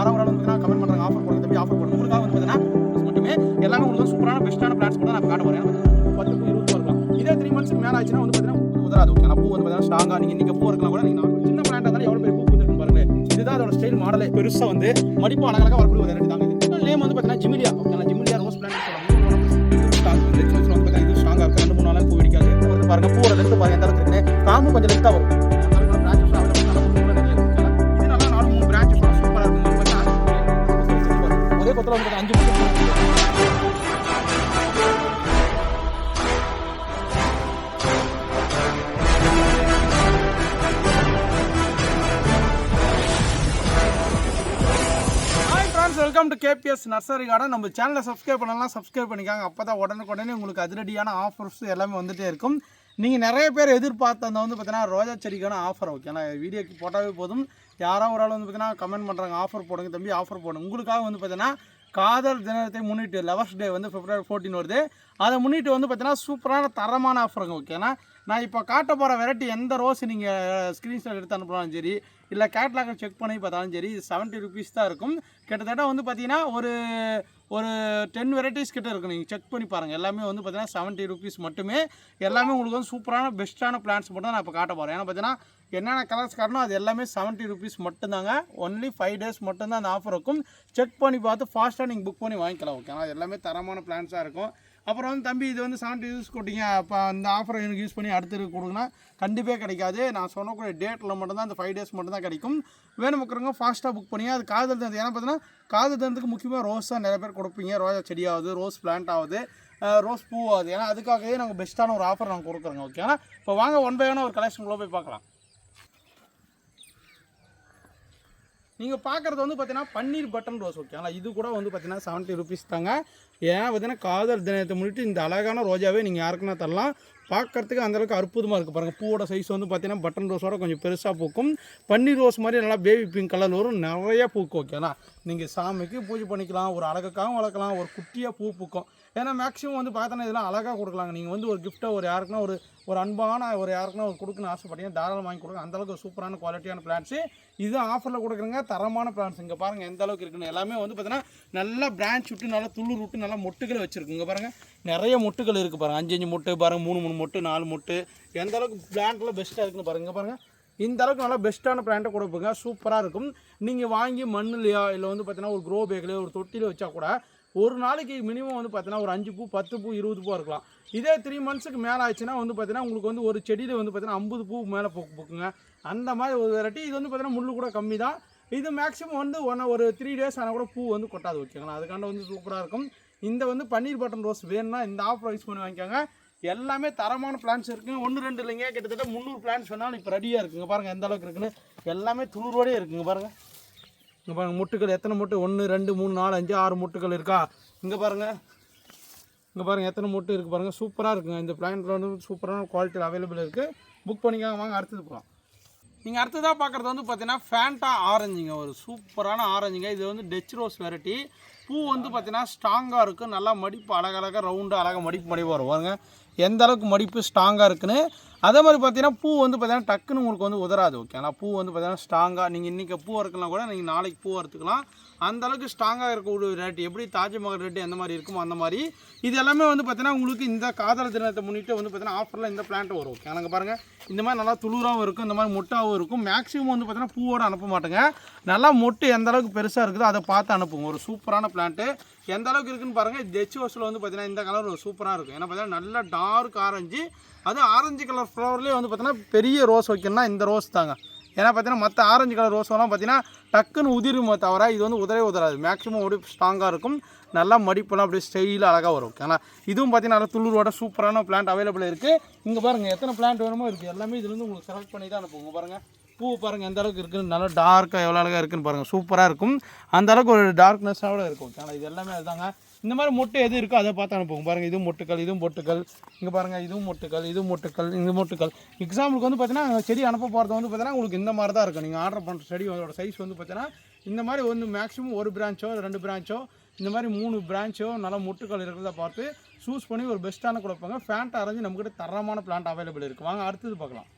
யாராவது ஒரு ஆள் கமெண்ட் பண்ணுறாங்க ஆஃபர் போடுங்க. தம்பி ஆஃபர் போடுங்க. உங்களுக்காக வந்து பார்த்தீங்கன்னா மட்டுமே எல்லாமே உங்களுக்கு சூப்பரான பெஸ்ட்டான பிளான்ஸ் கூட நான் காட்ட போகிறேன் பத்து பூ இருபது பூ இருக்கலாம். இதே த்ரீ மந்த்ஸ்க்கு மேலே ஆச்சுன்னா வந்து பார்த்தீங்கன்னா உதராது ஓகே பூ வந்து பார்த்தீங்கன்னா ஸ்ட்ராங்காக நீங்கள் இன்றைக்கி பூ இருக்கலாம் கூட நீங்கள் சின்ன பிளான்ட் இருந்தாலும் எவ்வளோ பெரிய பூ பூந்துருக்கு பாருங்க இதுதான் அதோட ஸ்டைல் மாடலே பெருசாக வந்து மடிப்பு அழகாக வரக்கூடிய ஒரு ரெண்டு தாங்க இது நேம் வந்து பார்த்தீங்கன்னா ஜிமிலியா. ஓகே ஜிமிலியா ரோஸ் பிளான்ட் பார்த்தீங்கன்னா இது ஸ்ட்ராங்காக இருக்குது ரெண்டு மூணு நாளாக பூ வெடிக்காது. பூ வந்து பாருங்க பூவோட லென்த் பாருங்க எந்த அளவுக்கு இருக்குன்னு. காம்பு கொஞ்சம் லெஃப்ட்டாக வரும். ஒரே கொத்தல வந்து அஞ்சு welcome to KPS nursery garden நம்ம சேனலை சப்ஸ்கிரைப் பண்ணலாம் சப்ஸ்கிரைப் பண்ணிக்காங்க. அப்போ தான் உடனுக்குடனே உங்களுக்கு அதிரடியான ஆஃபர்ஸ் எல்லாமே வந்துட்டே இருக்கும். நீங்கள் நிறைய பேர் எதிர்பார்த்த அந்த வந்து பார்த்தீங்கன்னா ரோஜா செடிக்கான ஆஃபர் ஓகேனா வீடியோக்கு போட்டாவே போதும். யாரோ ஒரு ஆள் வந்து பார்த்தீங்கன்னா கமெண்ட் பண்ணுறாங்க ஆஃபர் போடுங்க தம்பி ஆஃபர் போடுங்க. உங்களுக்காக வந்து பார்த்தீங்கன்னா காதல் தினத்தை முன்னிட்டு லவர்ஸ் டே வந்து ஃபிப்ரவரி ஃபோர்டீன் வருது. அதை முன்னிட்டு வந்து பார்த்தீங்கன்னா சூப்பரான தரமான ஆஃபருங்க ஓகேனா நான் இப்போ காட்ட போகிற வெரைட்டி எந்த ரோஸ் நீங்கள் ஸ்க்ரீன்ஷாட் எடுத்து அனுப்பினாலும் சரி இல்லை கேட்லாக செக் பண்ணி பார்த்தாலும் சரி செவன்ட்டி ருபீஸ் தான் இருக்கும். கிட்டத்தட்ட வந்து பார்த்தீங்கன்னா ஒரு ஒரு டென் வெரைட்டிஸ் கிட்ட இருக்கும். நீங்கள் செக் பண்ணி பாருங்கள் எல்லாமே வந்து பார்த்தீங்கன்னா செவன்ட்டி ருபீஸ் மட்டுமே. எல்லாமே உங்களுக்கு வந்து சூப்பரான பெஸ்ட்டான பிளான்ஸ் மட்டும் நான் இப்போ காட்ட போகிறேன் ஏன்னா பார்த்தீங்கன்னா என்னென்ன கலர்ஸ் காட்டணும் அது எல்லாமே செவன்ட்டி ருபீஸ் மட்டும்தாங்க. ஒன்லி ஃபைவ் டேஸ் மட்டும்தான் அந்த ஆஃபர் இருக்கும். செக் பண்ணி பார்த்து ஃபாஸ்ட்டாக நீங்கள் புக் பண்ணி வாங்கிக்கலாம் ஓகேனா அது எல்லாமே தரமான பிளான்ஸாக இருக்கும். அப்புறம் வந்து தம்பி இது வந்து செவன்ட்டி யூஸ் கொட்டிங்க அப்போ அந்த ஆஃபரை எனக்கு யூஸ் பண்ணி அடுத்து கொடுங்கன்னா கண்டிப்பாக கிடைக்காது. நான் சொன்னக்கூடிய டேட்டில் மட்டும்தான் அந்த ஃபைவ் டேஸ் மட்டும்தான் கிடைக்கும். வேணும் இருக்கிறவங்க ஃபாஸ்ட்டாக புக் பண்ணி அது காதல் தந்து ஏன்னா பார்த்தீங்கன்னா காதல் தந்துக்கு முக்கியமாக ரோஸ் தான் நிறைய பேர் கொடுப்பீங்க. ரோஜா செடியாவது ரோஸ் பிளான்ட் ஆகுது ரோஸ் பூ ஆகுது ஏன்னா அதுக்காகவே நாங்கள் பெஸ்ட்டான ஒரு ஆஃபர் நாங்கள் கொடுக்குறோங்க ஓகேனா இப்போ வாங்க ஒன் பை ஒன் ஒரு கலெக்ஷன் போய் பார்க்கலாம். நீங்கள் பார்க்குறது வந்து பார்த்தீங்கன்னா பன்னீர் பட்டன் ரோஸ் ஓகேங்களா இது கூட வந்து பார்த்தீங்கன்னா செவன்ட்டி ருபீஸ் தாங்க. ஏன் பார்த்தீங்கன்னா காதல் தினத்தை முன்னிட்டு இந்த அழகான ரோஜாவே நீங்கள் யாருக்குன்னா தரலாம். பார்க்கறதுக்கு அந்தளவுக்கு அற்புதமாக இருக்குது பாருங்கள் பூவோட சைஸ் வந்து பார்த்தீங்கன்னா பட்டன் ரோஸோட கொஞ்சம் பெருசாக பூக்கும். பன்னீர் ரோஸ் மாதிரி நல்லா பேபி பிங்க் கலர் வரும். நிறையா பூக்கும் ஓகேங்களா நீங்கள் சாமிக்கு பூஜை பண்ணிக்கலாம் ஒரு அழகுக்காகவும் வளர்க்கலாம் ஒரு குட்டியாக பூ பூக்கும். ஏன்னா மேக்ஸிமம் வந்து பார்த்தோன்னா இதெல்லாம் அழகாக கொடுக்கலாங்க. நீங்கள் வந்து ஒரு கிஃப்ட்டை ஒரு யாருக்குன்னா ஒரு ஒரு அன்பான ஒரு யாருக்குன்னா ஒரு கொடுக்கணும்னு ஆசைப்பட்டீங்க தாராளம் வாங்கி கொடுங்க. அந்தளவுக்கு சூப்பரான குவாலிட்டியான பிளான்ஸு இது ஆஃபரில் கொடுக்குறங்க. தரமான பிளான்ஸ் இங்கே பாருங்கள் எந்த அளவுக்கு இருக்குன்னு. எல்லாமே வந்து பார்த்தீங்கன்னா நல்லா பிரான்ச் விட்டு நல்லா துள்ளூர் விட்டு நல்லா மொட்டுகளை வச்சுருக்குங்க. பாருங்கள் நிறைய மொட்டுகள் இருக்குது பாருங்கள் அஞ்சு அஞ்சு மொட்டு பாருங்கள் மூணு மூணு மொட்டு நாலு மொட்டு. எந்த அளவுக்கு பிளான்ட்லாம் பெஸ்ட்டாக இருக்குன்னு பாருங்கள் பாருங்கள் இந்த அளவுக்கு நல்லா பெஸ்ட்டான பிளான்ட்டை கொடுப்பீங்க. சூப்பராக இருக்கும். நீங்கள் வாங்கி மண்ணுலையா இல்லை வந்து பார்த்தீங்கன்னா ஒரு க்ரோ பேக்லையோ ஒரு தொட்டியில் வச்சா கூட ஒரு நாளைக்கு மினிமம் வந்து பார்த்தீங்கன்னா ஒரு அஞ்சு பூ பத்து பூ இருபது பூ இருக்கலாம். இதே த்ரீ மந்த்ஸுக்கு மேலே ஆச்சுன்னா வந்து பார்த்தீங்கன்னா உங்களுக்கு வந்து ஒரு செடியில் வந்து பார்த்தீங்கன்னா ஐம்பது பூ மேலே பூ பூக்குங்க. அந்த மாதிரி ஒரு வெரைட்டி இது வந்து பார்த்தீங்கன்னா முள்ளு கூட கம்மி தான். இது மேக்ஸிமம் வந்து ஒன் ஒரு த்ரீ டேஸ் ஆனால் கூட பூ வந்து கொட்டாது ஓகேங்களா அதுக்காண்ட வந்து சூப்பராக இருக்கும். இந்த வந்து பன்னீர் பட்டன் ரோஸ் வேணும்னா இந்த ஆஃபர் யூஸ் பண்ணி வாங்கிக்கோங்க. எல்லாமே தரமான பிளான்ஸ் இருக்குங்க ஒன்று ரெண்டு இல்லைங்க. கிட்டத்தட்ட முந்நூறு பிளான்ஸ் வேணாலும் இப்போ ரெடியாக இருக்குங்க. பாருங்கள் எந்த அளவுக்கு இருக்குன்னு. எல்லாமே துளிரோடே இருக்குங்க பாருங்கள் இங்கே பாருங்கள் முட்டுகள் எத்தனை முட்டு? ஒன்று ரெண்டு மூணு நாலு அஞ்சு ஆறு முட்டுகள் இருக்கா? இங்கே பாருங்கள் இங்கே பாருங்கள் எத்தனை முட்டு இருக்குது பாருங்கள் சூப்பராக இருக்குங்க. இந்த பிளான்ட்டில் வந்து சூப்பரான குவாலிட்டியில் அவைலபிள் இருக்குது புக் பண்ணிக்காங்க வாங்க அடுத்தது போகலாம் நீங்கள் அடுத்ததாக பார்க்குறது வந்து பார்த்தீங்கன்னா ஃபேண்டா ஆரஞ்சுங்க ஒரு சூப்பரான ஆரஞ்சுங்க இது வந்து டெச் ரோஸ் வெரைட்டி பூ வந்து பார்த்தீங்கன்னா ஸ்ட்ராங்காக இருக்கும் நல்லா மடிப்பு அழகழகாக ரவுண்டாக அழகாக மடிப்பு மடிப்பு வரும். பாருங்க. எந்த அளவுக்கு மடிப்பு ஸ்ட்ராங்காக இருக்குன்னு அதே மாதிரி பார்த்தீங்கன்னா பூ வந்து பார்த்தீங்கன்னா டக்குன்னு உங்களுக்கு வந்து உதராது ஓகேங்களா பூ வந்து பார்த்தீங்கன்னா ஸ்ட்ராங்காக நீங்கள் இன்றைக்கி பூ அறுக்கலாம் கூட நீங்கள் நாளைக்கு பூ அறுத்துக்கலாம் அந்த அளவுக்கு ஸ்ட்ராங்காக இருக்கக்கூடிய ரேட்டு எப்படி தாஜ்மஹால் ரேட்டு எந்த மாதிரி இருக்குமோ அந்த மாதிரி. இது எல்லாமே வந்து பார்த்தீங்கன்னா உங்களுக்கு இந்த காதல் தினத்தை முன்னிட்டு வந்து பார்த்தீங்கன்னா ஆஃபரில் இந்த பிளான்ட் வரும் ஓகே நாங்கள் பாருங்கள் இந்த மாதிரி நல்லா துளுராகவும் இருக்கும் இந்த மாதிரி மொட்டாகவும் இருக்கும். மேக்ஸிமம் வந்து பார்த்தீங்கன்னா பூவோட அனுப்ப மாட்டேங்க. நல்லா மொட்டு எந்த அளவுக்கு பெருசாக இருக்குதோ அதை பார்த்து அனுப்புங்க. ஒரு சூப்பரான பிளான்ட்டு எந்த அளவுக்கு இருக்குன்னு பாருங்கள் டெச் ஹவுஸில் வந்து பார்த்தீங்கன்னா இந்த கலர் ஒரு சூப்பராக இருக்கும். ஏன்னா பார்த்தீங்கன்னா நல்லா டார்க் ஆரஞ்சு அது ஆரஞ்சு கலர் ஃப்ளவர்லேயே வந்து பார்த்தீங்கன்னா பெரிய ரோஸ் வைக்கணும்னா இந்த ரோஸ் தாங்க. ஏன்னா பார்த்தீங்கன்னா மற்ற ஆரஞ்சு கலர் ரோஸ்லாம் பார்த்தீங்கன்னா டக்குன்னு உதிருமே தவிர இது வந்து உதறவே உதராது மேக்ஸிமம் அப்படியே ஸ்ட்ராங்காக இருக்கும். நல்லா மடிப்பெல்லாம் அப்படியே ஸ்டைலாக அழகாக வரும். ஓகேங்களா இதுவும் பார்த்தீங்கன்னா நல்லா துளுரோட சூப்பரான பிளான்ட் அவைலபிள் இருக்குது இங்கே பாருங்கள் எத்தனை பிளான்ட் வேணுமோ இருக்குது எல்லாமே இதுலேருந்து உங்களுக்கு செலக்ட் பண்ணி தான் அனுப்புங்க பாருங்கள் பூ பாருங்கள் எந்த அளவுக்கு இருக்குன்னு நல்லா டார்க்காக எவ்வளோ அழகாக இருக்குன்னு பாருங்கள் சூப்பராக இருக்கும். அந்த அளவுக்கு ஒரு கூட இருக்கும். ஓகேங்களா இது எல்லாமே அதுதாங்க. இந்த மாதிரி மொட்டு எது இருக்கோ அதை பார்த்து அனுப்புவோம். பாருங்கள் இதுவும் மொட்டுக்கள் இதுவும் மொட்டுக்கள் இங்கே பாருங்கள் இதுவும் மொட்டுக்கள் இதுவும் மொட்டுக்கள் இது மொட்டுக்கள். எக்ஸாம்பிளுக்கு வந்து பார்த்தீங்கன்னா செடி அனுப்ப போகிறது வந்து பார்த்தீங்கன்னா உங்களுக்கு இந்த மாதிரி தான் இருக்கும். நீங்கள் ஆர்டர் பண்ணுற செடி அதோட சைஸ் வந்து பார்த்தீங்கன்னா இந்த மாதிரி வந்து மேக்ஸிமம் ஒரு பிரான்ச்சோ ரெண்டு பிரான்ச்சோ இந்த மாதிரி மூணு பிரான்ச்சோ நல்லா முட்டுக்கள் இருக்கிறத பார்த்து சூஸ் பண்ணி ஒரு பெஸ்ட்டான கொடுப்பாங்க. ஃபேண்ட் அரைஞ்சு நம்மக்கிட்ட தரமான பிளான்ட் அவைலபிள் இருக்குது வாங்க அடுத்தது பார்க்கலாம்.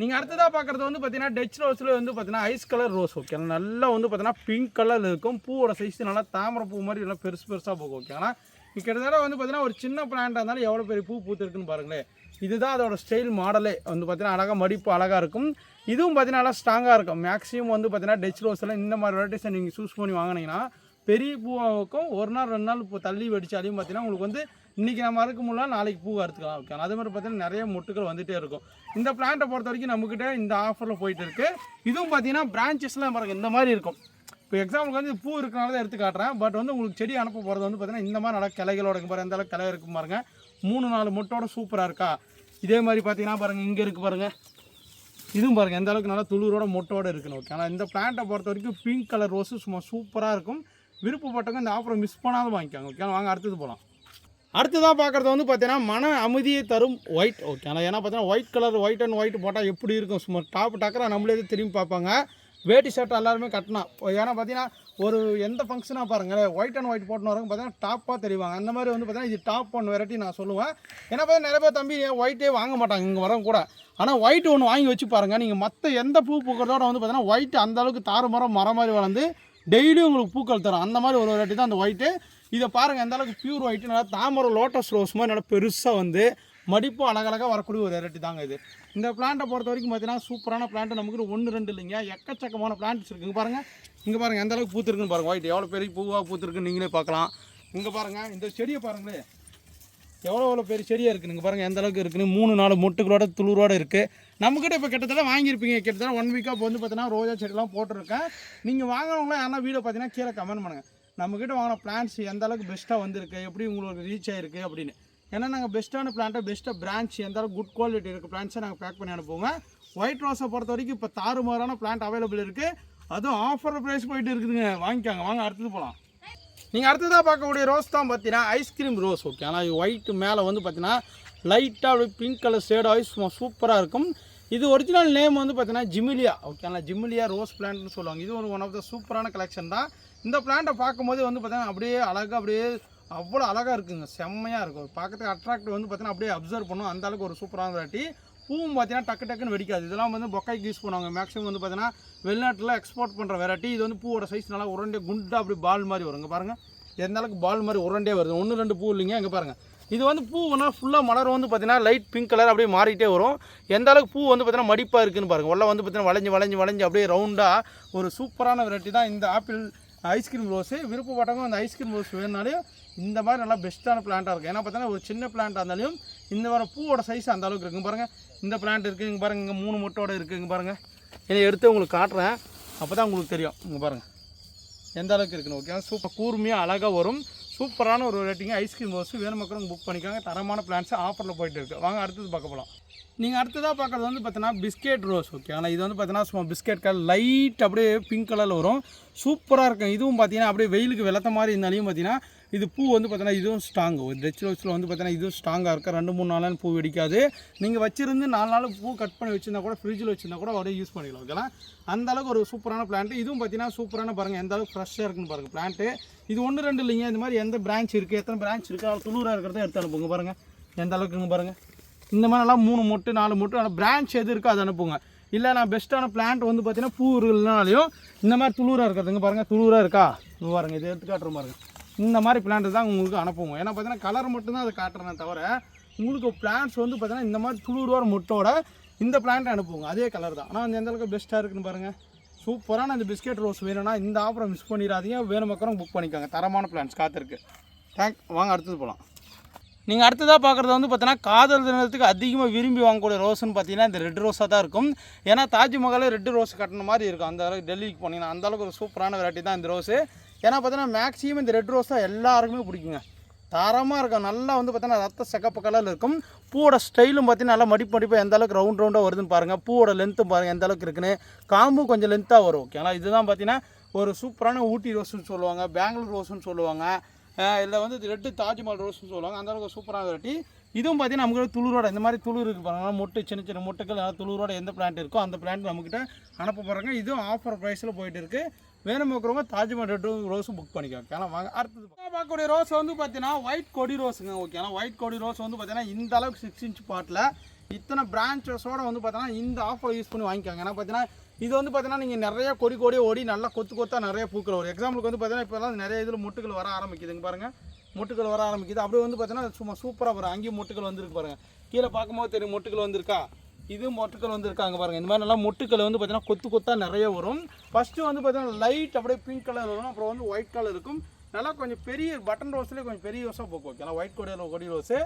நீங்கள் அடுத்ததாக பார்க்குறது வந்து பார்த்தீங்கன்னா டச் ரோஸில் வந்து பார்த்தீங்கன்னா ஐஸ் கலர் ரோஸ் ஓகே நல்லா வந்து பார்த்தீங்கன்னா பிங்க் கலரில் இருக்கும். பூவோட சைஸ் நல்லா தாமரை பூ மாதிரி நல்லா பெருசு பெருசாக போகும் ஓகேங்களா ஆனால் கிட்டத்தட்ட வந்து பார்த்தீங்கன்னா ஒரு சின்ன பிளான்ட்டாக இருந்தாலும் எவ்வளோ பெரிய பூ பூத்துருக்குன்னு பாருங்களேன். இதுதான் அதோட ஸ்டைல் மாடலே வந்து பார்த்தீங்கன்னா அழகாக மடிப்பு அழகாக இருக்கும். இதுவும் பார்த்தீங்கன்னா நல்லா ஸ்ட்ராங்காக இருக்கும். மேக்ஸிமம் வந்து பார்த்தீங்கன்னா டச் ரோஸ்லாம் இந்த மாதிரி வெரைட்டிஸை நீங்கள் சூஸ் பண்ணி வாங்கினீங்கன்னா பெரிய பூவாவுக்கும் ஒரு நாள் ரெண்டு நாள் இப்போ தள்ளி வெடிச்சாலையும் பார்த்தீங்கன்னா உங்களுக்கு வந்து இன்றைக்கி நம்ம அறுக்க முடியல நாளைக்கு பூ அறுத்துக்கலாம் ஓகே அதே மாதிரி பார்த்தீங்கன்னா நிறைய மொட்டுகள் வந்துகிட்டே இருக்கும். இந்த பிளான்ட்டை பொறுத்த வரைக்கும் நம்மக்கிட்ட இந்த ஆஃபரில் போயிட்டு இருக்கு. இதுவும் பார்த்தீங்கன்னா பிரான்ச்சஸ்லாம் பாருங்கள் இந்த மாதிரி இருக்கும். இப்போ எக்ஸாம்பிளுக்கு வந்து பூ இருக்கிறனால தான் எடுத்து காட்டுறேன். பட் வந்து உங்களுக்கு செடி அனுப்ப போகிறது வந்து பார்த்தீங்கன்னா இந்த மாதிரி நல்லா கிளைகளோட இருக்கும் பாருங்கள் எந்த அளவுக்கு கிளை இருக்கும் பாருங்கள் மூணு நாலு மொட்டோட சூப்பராக இருக்கா? இதே மாதிரி பார்த்தீங்கன்னா பாருங்கள் இங்கே இருக்குது பாருங்கள் இதுவும் பாருங்கள் எந்த அளவுக்கு நல்லா துளிரோட மொட்டோட இருக்குன்னு ஓகே ஆனால் இந்த பிளான்ட்டை பொறுத்த வரைக்கும் பிங்க் கலர் ரோஸு சும்மா சூப்பராக இருக்கும். விருப்பப்பட்டவங்க இந்த ஆஃபரை மிஸ் பண்ணாத வாங்கிக்காங்க ஓகே வாங்க அடுத்தது போகலாம் அடுத்ததாக பார்க்குறது வந்து பார்த்தீங்கன்னா மன அமைதியை தரும் ஒயிட் ஓகே ஆனால் ஏன்னா பார்த்தீங்கன்னா white colour white and white போட்டால் எப்படி இருக்கும்? சும்மா டாப் டக்கரா நம்மளே திரும்பி பார்ப்பாங்க. வேட்டி ஷர்ட் எல்லாருமே கட்டினா. ஏன்னா பார்த்தீங்கன்னா ஒரு எந்த ஃபங்க்ஷனாக பாருங்களேன் ஒயிட் அண்ட் ஒயிட் போட்டுன்னு வரவங்க பார்த்தீங்கன்னா டாப்பாக தெரிவாங்க. அந்த மாதிரி வந்து பார்த்தீங்கன்னா இது டாப் ஒன் வெரைட்டி நான் சொல்லுவேன். ஏன்னா பார்த்தீங்கன்னா நிறைய பேர் தம்பி ஒயிட்டே வாங்க மாட்டாங்க இங்கே வரவங்க கூட. ஆனால் ஒயிட் ஒன்று வாங்கி வச்சு பாருங்கள் நீங்கள் மற்ற எந்த பூ பூக்கிறதோட வந்து பார்த்தீங்கன்னா ஒயிட் அந்த அளவுக்கு தாறுமரம் மரம் மாதிரி வளர்ந்து டெய்லியும் உங்களுக்கு பூக்கள் தரும். அந்த மாதிரி ஒரு வெரைட்டி தான் அந்த ஒயிட்டு இதை பாருங்கள் எந்த அளவுக்கு பியூர் ஒயிட்டு நல்லா தாமரை லோட்டஸ் ரோஸ் மாதிரி நல்லா பெருசாக வந்து மடிப்பு அழகழகாக வரக்கூடிய ஒரு வெரைட்டி தாங்க இது. இந்த பிளான்ட்டை பொறுத்த வரைக்கும் பார்த்தீங்கன்னா சூப்பரான பிளான்ட் நமக்கு ஒன்று ரெண்டு இல்லைங்க. எக்கச்சக்கமான பிளான்ட்ஸ் இருக்குங்க பாருங்கள் இங்கே பாருங்கள் எந்த அளவுக்கு பூத்துருக்குன்னு பாருங்கள் ஒயிட் எவ்வளோ பெரிய பூவாக பூத்துருக்குன்னு நீங்களே பார்க்கலாம். இங்கே பாருங்கள் இந்த செடியை பாருங்களேன் எவ்வளோ எவ்வளோ பெரிய செடியாக இருக்குது நீங்கள் பாருங்கள் எந்த அளவுக்கு இருக்குன்னு. மூணு நாலு மொட்டுகளோட துளிரோட இருக்குது நம்மக்கிட்ட இப்போ கிட்டத்தட்ட வாங்கியிருப்பீங்க. கிட்டத்தட்ட ஒன் வீக்காக இப்போ வந்து பார்த்தீங்கன்னா ரோஜா செடிலாம் போட்டிருக்கேன். நீங்கள் வாங்கினவங்களாம் யாரா வீடியோ பார்த்தீங்கன்னா கீழே கமெண்ட் பண்ணுங்கள் நம்மக்கிட்ட வாங்கின பிளான்ஸ் எந்த அளவுக்கு பெஸ்ட்டாக வந்திருக்கு எப்படி உங்களுக்கு ரீச் ஆயிருக்கு அப்படின்னு. ஏன்னா நாங்கள் பெஸ்ட்டான பிளான்ட்டை பெஸ்ட்டாக பிரான்ச் எந்த அளவுக்கு குட் குவாலிட்டி இருக்குது பிளான்ஸை நாங்கள் பேக் பண்ணி அனுப்புவோங்க. ஒயிட் ரோஸை பொறுத்த வரைக்கும் இப்போ தாறுமாறான பிளான்ட் அவைலபிள் இருக்குது அதுவும் ஆஃபர் ப்ரைஸ் போயிட்டு இருக்குதுங்க. வாங்கிக்காங்க. வாங்க அடுத்தது போகலாம் நீங்கள் அடுத்ததாக பார்க்கக்கூடிய ரோஸ் தான் பார்த்தீங்கன்னா ஐஸ்கிரீம் ரோஸ் ஓகே ஆனால் ஒயிட் மேலே வந்து பார்த்தீங்கன்னா லைட்டாக பிங்க் கலர் ஷேட் ஆகி சும்மா சூப்பராக இருக்கும். இது ஒரிஜினல் நேம் வந்து பார்த்தீங்கன்னா ஜிமிலியா ஓகேங்களா ஜிமிலியா ரோஸ் பிளான்ட்னு சொல்லுவாங்க. இது ஒரு ஒன் ஆஃப் த சூப்பரான கலெக்ஷன் தான். இந்த பிளான்ட்டை பார்க்கும்போது வந்து பார்த்தீங்கன்னா அப்படியே அழகாக அப்படியே அவ்வளோ அழகாக இருக்குங்க. செம்மையாக இருக்கும். பார்க்கறதுக்கு அட்ராக்ட் வந்து பார்த்தீங்கன்னா அப்படியே அப்சர்வ் பண்ணும். அந்த அளவுக்கு ஒரு சூப்பரான வெரைட்டி பூவும் பார்த்தீங்கன்னா டக்கு டக்குன்னு வெடிக்காது. இதெல்லாம் வந்து பொக்கைக்கு யூஸ் பண்ணுவாங்க. மேக்ஸிமம் வந்து பார்த்தீங்கன்னா வெளிநாட்டில் எக்ஸ்போர்ட் பண்ணுற வெரைட்டி இது வந்து பூவோட சைஸ் நல்லா உருண்டே குண்டாக அப்படி பால் மாதிரி வருங்க. பாருங்கள் எந்த அளவுக்கு பால் மாதிரி உருண்டே வருது. ஒன்று ரெண்டு பூ இல்லைங்க. இங்கே பாருங்கள் இது வந்து பூ ஃபுல்லாக மலர் வந்து பார்த்தீங்கன்னா லைட் பிங்க் கலர் அப்படியே மாறிட்டே வரும். எந்த அளவுக்கு பூ வந்து பார்த்தீங்கன்னா மடிப்பாக இருக்குன்னு பாருங்கள் உள்ள வந்து பார்த்தீங்கன்னா வளைஞ்சு வளைஞ்சு வளைஞ்சு அப்படியே ரவுண்டாக ஒரு சூப்பரான வெரைட்டி தான் இந்த ஆப்பிள் ஐஸ்கிரீம் ரோஸு விருப்பப்பட்டவங்க அந்த ஐஸ்கிரீம் ரோஸ் வேணுனாலே இந்த மாதிரி நல்லா பெஸ்ட்டான பிளான்ட்டாக இருக்கும். ஏன்னா பார்த்தீங்கன்னா ஒரு சின்ன பிளான்ட்டாக இருந்தாலும் இந்த வர பூவோட சைஸ் அந்த அளவுக்கு இருக்குங்க பாருங்கள் இந்த பிளான்ட் இருக்குது இங்கே பாருங்கள் இங்கே மூணு மொட்டோட இருக்குங்க பாருங்கள் இதை எடுத்து உங்களுக்கு காட்டுறேன். அப்போ தான் உங்களுக்கு தெரியும். இங்கே பாருங்கள் எந்த அளவுக்கு இருக்குன்னு ஓகே சூப்பர் கூர்மையாக அழகாக வரும். சூப்பரான ஒரு ரேட்டிங் ஐஸ்கிரீம் ரோஸ் வேணும் மக்களும் புக் பண்ணிக்காங்க. தரமான பிளான்ஸ் ஆஃபரில் போயிட்டு இருக்கு வாங்க அடுத்தது பார்க்க போகலாம் நீங்கள் அடுத்ததாக பார்க்குறது வந்து பார்த்தீங்கன்னா பிஸ்கெட் ரோஸ் ஓகே ஆனால் இது வந்து பார்த்தீங்கன்னா சும்மா பிஸ்கெட் கலர் லைட் அப்படியே பிங்க் கலரில் வரும். சூப்பராக இருக்கும். இதுவும் பார்த்தீங்கன்னா அப்படியே வெயிலுக்கு வெள்ளத்த மாதிரி இருந்தாலையும் பார்த்தீங்கன்னா இது பூ வந்து பார்த்தீங்கன்னா இதுவும் ஸ்ட்ராங்கு ஒரு டச் ரோஸில் வந்து பார்த்தீங்கன்னா இதுவும் ஸ்ட்ராங்காக இருக்கா. ரெண்டு மூணு நாள் பூ வெடிக்காது. நீங்கள் வச்சிருந்து நாலு நாள் பூ கட் பண்ணி வச்சிருந்தா கூட ஃப்ரிட்ஜில் வச்சிருந்தா கூட அப்படியே யூஸ் பண்ணிக்கலாம் ஓகேங்களா அந்தளவுக்கு ஒரு சூப்பரான பிளான்ட் இதுவும் பார்த்தீங்கன்னா சூப்பரான பாருங்கள் எந்த அளவுக்கு ஃப்ரெஷ்ஷாக இருக்குன்னு பாருங்கள் பிளான்ட்டு இது ஒன்று ரெண்டு இல்லைங்க. இந்த மாதிரி எந்த பிரான்ச் இருக்குது எத்தனை பிரான்ச் இருக்குது அது துளூராக இருக்கிறத எடுத்து அனுப்புங்க பாருங்கள் எந்த அளவுக்குங்க பாருங்கள் இந்த மாதிரிலாம் மூணு மொட்டு நாலு மொட்டு ஆனால் பிரான்ச் எது இருக்கோ அதை அனுப்புங்க. இல்லை நான் பெஸ்ட்டான பிளான்ட் வந்து பார்த்தீங்கன்னா பூ இல்லைனாலையும் இந்த மாதிரி துளூராக இருக்கிறதுங்க பாருங்கள் துளூராக இருக்கா? பாருங்கள் பாருங்க இது எடுத்து காட்டுற பாருங்கள் இந்த மாதிரி பிளான்ட் தான் உங்களுக்கு அனுப்புவோம். ஏன்னா பார்த்தீங்கன்னா கலர் மட்டும்தான் அதை காட்டுறேன் தவிர உங்களுக்கு பிளான்ட்ஸ் வந்து பார்த்தீங்கன்னா இந்த மாதிரி துளூரோட முட்டோட இந்த பிளான்ட் அனுப்புவோங்க. அதே கலர் தான். ஆனால் எந்த அளவுக்கு பெஸ்ட்டாக இருக்குன்னு பாருங்கள் சூப்பரான இந்த பிஸ்கெட் ரோஸ் வேணும்னா இந்த ஆஃபரை மிஸ் பண்ணிடாதீங்க. வேணும் மக்களும் புக் பண்ணிக்கோங்க. தரமான பிளான்ஸ் காத்திருக்கு. தேங்க் வாங்க அடுத்தது போகலாம் நீங்கள் அடுத்ததாக பார்க்குறது வந்து பார்த்தீங்கன்னா காதல் தினத்துக்கு அதிகமாக விரும்பி வாங்கக்கூடிய ரோஸ்னு பார்த்தீங்கன்னா இந்த ரெட் ரோஸாக தான் இருக்கும். ஏன்னா தாஜ்மஹாலே ரெட் ரோஸ் கட்டின மாதிரி இருக்கும். அந்த அளவுக்கு டெல்லிக்கு போனீங்கன்னா அந்த அளவுக்கு ஒரு சூப்பரான வெரைட்டி தான் இந்த ரோஸு ஏன்னா பார்த்தீங்கன்னா மேக்ஸிமம் இந்த ரெட் ரோஸ் தான் எல்லாருக்குமே பிடிக்குங்க. தரமாக இருக்கும். நல்லா வந்து பார்த்தீங்கன்னா ரத்த சிகப்பு கலரில் இருக்கும். பூவோட ஸ்டைலும் பார்த்தீங்கன்னா நல்லா மடிப்பு மடிப்பு எந்த அளவுக்கு ரவுண்ட் ரவுண்டாக வருதுன்னு பாருங்கள் பூவோட லென்த்தும் பாருங்கள் எந்த அளவுக்கு இருக்குன்னு. காம்பும் கொஞ்சம் லென்த்தாக வரும் ஓகேங்களா இதுதான் பார்த்தீங்கன்னா ஒரு சூப்பரான ஊட்டி ரோஸ்னு சொல்லுவாங்க பெங்களூர் ரோஸ்னு சொல்லுவாங்க. இல்லை வந்து ரெட்டு தாஜ்மஹால் ரோஸ்னு சொல்லுவாங்க. அந்த அளவுக்கு சூப்பரான வெரைட்டி இதுவும் பார்த்தீங்கன்னா நமக்கு துளுரோட இந்த மாதிரி துளிர் இருக்குது பாருங்கள் மொட்டு சின்ன சின்ன மொட்டுக்கள் துளுரோட எந்த பிளான்ட் இருக்கோ அந்த பிளான்ட் நம்மக்கிட்ட அனுப்ப போகிறாங்க இதுவும் ஆஃபர் ப்ரைஸில் போயிட்டு இருக்குது வேணும் இருக்கிறவங்க தாஜ்மஹால் ரெட்டு ரோஸும் புக் பண்ணிக்கோங்க. ஏன்னா வாங்க. அடுத்தது பார்க்கக்கூடிய ரோஸ் வந்து பார்த்தீங்கன்னா ஒயிட் கொடி ரோஸுங்க ஓகே ஒயிட் கொடி ரோஸ் வந்து பார்த்தீங்கன்னா இந்த அளவுக்கு சிக்ஸ் இன்ச் பாட்டில் இத்தனை பிரான்ச்சஸோடு வந்து பார்த்தீங்கன்னா இந்த ஆஃபர் யூஸ் பண்ணி வாங்கிக்கோங்க. ஏன்னா பார்த்தீங்கன்னா இது வந்து பார்த்தீங்கன்னா நீங்கள் நிறைய கொடி கொடி ஓடி நல்லா கொத்து கொத்தா நிறைய பூக்கள் வரும் எக்ஸாம்பிளுக்கு வந்து பார்த்தீங்கன்னா இப்போலாம் நிறைய இதில் முட்டுகள் வர ஆரம்பிக்குதுங்க பாருங்கள் முட்டுகள் வர ஆரம்பிக்குது. அப்படியே வந்து பார்த்தீங்கன்னா சும்மா சூப்பராக வரும். அங்கேயும் முட்டுகள் வந்திருக்கு பாருங்கள் கீழே பார்க்கும்போது தெரியும் முட்டுகள் வந்திருக்கா? இது மொட்டுக்கள் வந்திருக்காங்க பாருங்க. இந்த மாதிரி நல்லா மொட்டுக்கள் வந்து பார்த்தீங்கன்னா கொத்து கொத்தா நிறைய வரும். ஃபஸ்ட்டு வந்து பார்த்தீங்கன்னா லைட் அப்படியே பிங்க் கலர் வரும். அப்புறம் வந்து ஒயிட் கலர் இருக்கும். நல்லா கொஞ்சம் பெரிய பட்டன் ரோஸ்லேயே கொஞ்சம் பெரிய ரோஸாக போக்கு ஓகேங்களா ஒயிட் கொடி கொடி ரோஸு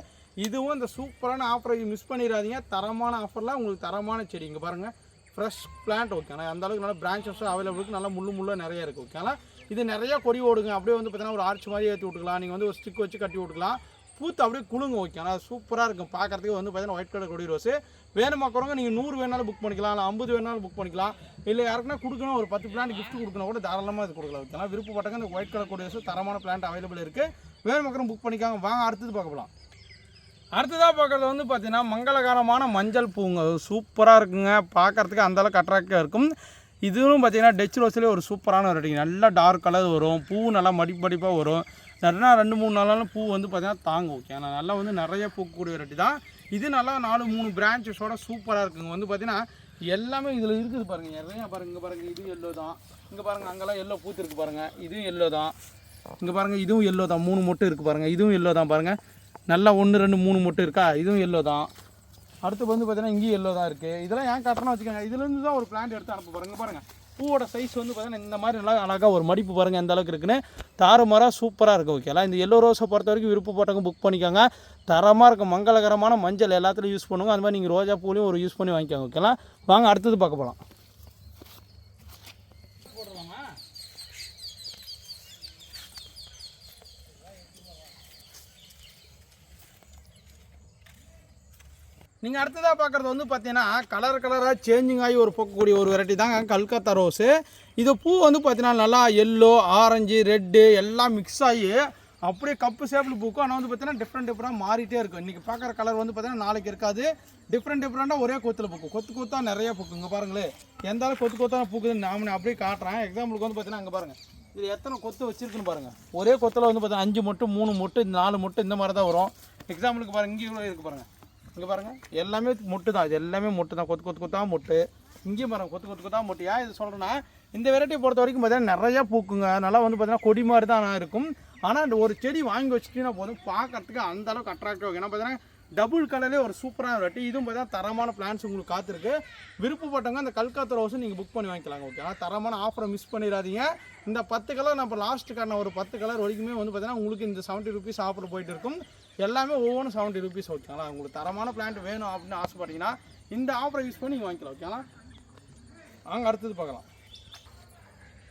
இதுவும் இந்த சூப்பரான ஆஃபரை மிஸ் பண்ணிடாதீங்க. தரமான ஆஃபரில் உங்களுக்கு தரமான செடி இங்கே பாருங்கள் ஃப்ரெஷ் பிளான்ட் ஓகேங்களா அந்த அளவுக்கு நல்லா பிரான்ச்சஸும் அவைலபிள் இருக்குது நல்லா முள்ளு முள்ளாக நிறைய இருக்குது ஓகேங்களா இது நிறையா கொடி ஓடுங்க. அப்படியே வந்து பார்த்தீங்கன்னா ஒரு ஆர்ச் மாதிரி ஏற்றி விட்டுக்கலாம். நீங்கள் வந்து ஒரு ஸ்டிக் வச்சு கட்டி விட்டுக்கலாம். பூத்து அப்படியே குளுங்க ஓகே ஆனால் சூப்பராக இருக்கும். பார்க்குறதுக்கு வந்து பார்த்தீங்கன்னா ஒயிட் கலர் கொடி ரோஸு. வேணுமாக்கிறவங்க நீங்கள் நூறு வேணாலும் புக் பண்ணிக்கலாம் இல்லை ஐம்பது வேணாலும் புக் பண்ணிக்கலாம். இல்லை யாருக்குன்னா கொடுக்கணும் ஒரு பத்து பிளான் கிஃப்ட் கொடுக்கணும் கூட தாராளமாக இது கொடுக்கலாம் ஓகேனா விருப்பப்பட்டவங்க இந்த ஒயிட் கலர் கொடி ரோஸ் தரமான பிளான்ட் அவைலபிள் இருக்குது வேணுமாக்கிறவங்க புக் பண்ணிக்காங்க. வாங்க அடுத்தது பார்க்க போகலாம் அடுத்ததாக பார்க்குறது வந்து பார்த்தீங்கன்னா மங்களகரமான மஞ்சள் பூங்க. சூப்பராக இருக்குங்க. பார்க்கறதுக்கு அந்தளவுக்கு அட்ராக்டாக இருக்கும். இதுவும் பார்த்தீங்கன்னா டச் ரோஸ்லேயே ஒரு சூப்பரான ஒரு நல்லா டார்க் கலர் வரும். பூ நல்லா மடிப்படிப்பாக வரும். நிறையா ரெண்டு மூணு நாளாலும் பூ வந்து பார்த்தீங்கன்னா தாங்கும் ஓகே ஆனால் நல்லா வந்து நிறைய பூக்கக்கூடிய வெரைட்டி தான். இது நல்லா நாலு மூணு பிரான்ச்சஸோட சூப்பராக இருக்குங்க. வந்து பார்த்தீங்கன்னா எல்லாமே இதில் இருக்குது பாருங்கள் நிறையா பாருங்கள் இங்கே பாருங்கள் இது எல்லோ தான். இங்கே பாருங்கள் அங்கெல்லாம் எல்லோ பூத்திருக்கு பாருங்கள் இதுவும் எல்லோ தான். இங்கே பாருங்கள் இதுவும் எல்லோ தான். மூணு மொட்டை இருக்குது பாருங்கள் இதுவும் எல்லோ தான் பாருங்கள் நல்லா ஒன்று ரெண்டு மூணு மொட்டை இருக்கா? இதுவும் எல்லோ தான். அடுத்து வந்து பார்த்தீங்கன்னா இங்கேயும் எல்லோ தான் இருக்குது இதெல்லாம் ஏன் கட்டணம் வச்சுக்கோங்க. இதுலேருந்து தான் ஒரு பிளான்ட் எடுத்து அனுப்ப பாருங்க. பாருங்கள் பூவோட சைஸ் வந்து பார்த்தீங்கன்னா இந்த மாதிரி நல்லா அழகாக ஒரு மடிப்பு பாருங்கள் எந்த அளவுக்கு இருக்குன்னு. தாறுமாறாக சூப்பராக இருக்குது ஓகேலாம் இந்த எல்லோ ரோஸை பொறுத்த வரைக்கும் விருப்பப்பட்டவங்க புக் பண்ணிக்கோங்க. தரமாக இருக்கும் மங்களகரமான மஞ்சள் எல்லாத்துலையும் யூஸ் பண்ணுங்க. அந்த மாதிரி நீங்கள் ரோஜா பூலையும் ஒரு யூஸ் பண்ணி வாங்கிக்கோங்க ஓகேலாம் வாங்க அடுத்தது பார்க்க போகலாம் நீங்கள் அடுத்ததாக பார்க்குறது வந்து பார்த்தீங்கன்னா கலர் கலராக சேஞ்சிங் ஆகி ஒரு போக்கக்கூடிய ஒரு வெரைட்டி தாங்க. கல்கத்தா ரோஸு இது பூ வந்து பார்த்தீங்கன்னா நல்லா எல்லோ ஆரஞ்சு ரெட்டு எல்லாம் மிக்ஸ் ஆகி அப்படியே கப்பு ஷேப்பில் பூக்கும். ஆனால் வந்து பார்த்தீங்கன்னா டிஃப்ரெண்ட் டிஃப்ரெண்டாக மாறிட்டே இருக்கும் இன்றைக்கி பார்க்குற கலர் வந்து பார்த்தீங்கன்னா நாளைக்கு இருக்காது. டிஃப்ரெண்ட் டிஃப்ரெண்ட்டாக ஒரே கொத்தில் பூக்கும். கொத்து கொத்தா நிறைய பூக்கும். இங்கே பாருங்களேன். எந்த அளவுக்கு கொத்து கொத்தா பூக்குதுன்னு நான் அப்படியே காட்டுறேன். எக்ஸாம்பிளுக்கு வந்து பார்த்தீங்கன்னா அங்கே பாருங்கள் இது எத்தனை கொத்து வச்சிருக்குன்னு பாருங்கள் ஒரே கொத்தில் வந்து பார்த்தீங்கன்னா அஞ்சு மொட்டு மூணு மொட்டு நாலு மொட்டு இந்த மாதிரி தான் வரும் எக்ஸாம்பிளுக்கு பாருங்கள் இங்கே இவ்வளோ இருக்குது பாருங்கள் இங்கே பாருங்கள் எல்லாமே மொட்டு தான் இது எல்லாமே மொட்டு தான் கொத்து கொத்து கொத்தா மொட்டு. இங்கேயும் மரம் கொத்து கொத்து கொத்தா மொட்டு. ஏன் இது சொல்கிறேன்னா இந்த வெரைட்டியை பொறுத்த வரைக்கும் பார்த்தீங்கன்னா நிறையா பூக்குங்க. நல்லா வந்து பார்த்தீங்கன்னா கொடி மாதிரி தான் இருக்கும். ஆனால் இந்த ஒரு செடி வாங்கி வச்சுட்டீங்கன்னா போதும். பார்க்கறதுக்கு அந்த அளவுக்கு அட்ராக்டிவ் ஏன்னா பார்த்தீங்கன்னா டபுள் கலர்லேயே ஒரு சூப்பரான வெரைட்டி இதுவும் பார்த்தீங்கன்னா தரமான பிளான்ஸ் உங்களுக்கு காத்திருக்கு. விருப்பப்பட்டவங்க அந்த கல்கத்தா ரோஸும் நீங்கள் புக் பண்ணி வாங்கிக்கலாங்க. ஓகே ஆனால் தரமான ஆஃபரை மிஸ் பண்ணிடாதீங்க. இந்த பத்து கலர் நம்ம லாஸ்ட்டு ஒரு பத்து கலர் வரைக்குமே வந்து பார்த்தீங்கன்னா உங்களுக்கு இந்த செவன்ட்டி ருபீஸ் ஆஃபர் போயிட்டு இருக்கும். எல்லாமே ஒவ்வொன்றும் செவன்ட்டி ருபீஸ் ஓகேங்களா? உங்களுக்கு தரமான பிளான்ட் வேணும் அப்படின்னு ஆசைப்பட்டீங்கன்னா இந்த ஆஃபரை யூஸ் பண்ணி நீங்கள் வாங்கிக்கலாம் ஓகேங்களா? அங்கே அடுத்தது பார்க்கலாம்.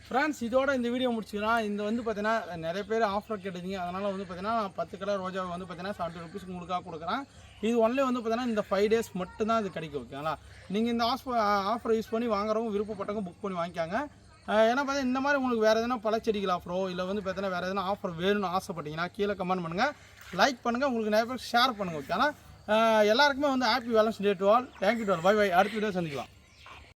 ஃப்ரெண்ட்ஸ் இதோட இந்த வீடியோ முடிச்சுக்கலாம் இந்த வந்து பார்த்தீங்கன்னா நிறைய பேர் ஆஃபர் கேட்டுருந்தீங்க. அதனால் வந்து பார்த்தீங்கன்னா நான் பத்து கலர் ரோஜா வந்து பார்த்தீங்கன்னா செவன்ட்டி ருபீஸ் உங்களுக்காக கொடுக்குறேன். இது ஒன்லி வந்து பார்த்தீங்கன்னா இந்த ஃபைவ் டேஸ் மட்டும்தான் இது கிடைக்கும் ஓகேங்களா? நீங்கள் இந்த ஆஃபர் ஆஃபரை யூஸ் பண்ணி வாங்குறவங்க விருப்பப்பட்டவங்க புக் பண்ணி வாங்கிக்காங்க. ஏன்னா பார்த்தீங்கன்னா இந்த மாதிரி உங்களுக்கு வேறு எதனா பழச்செடிகள் ஆஃபரோ இல்லை வந்து பார்த்தீங்கன்னா வேறு எதனா ஆஃபர் வேணும்னு ஆசைப்பட்டீங்கன்னா கீழே கமெண்ட் பண்ணுங்கள் லைக் பண்ணுங்கள் உங்களுக்கு நிறைய பேர் ஷேர் பண்ணுங்கள் ஓகே ஆனால் எல்லாருக்குமே வந்து happy Valentine's day to all thank you to all bye bye அடுத்த வீடியோ சந்திக்கலாம்.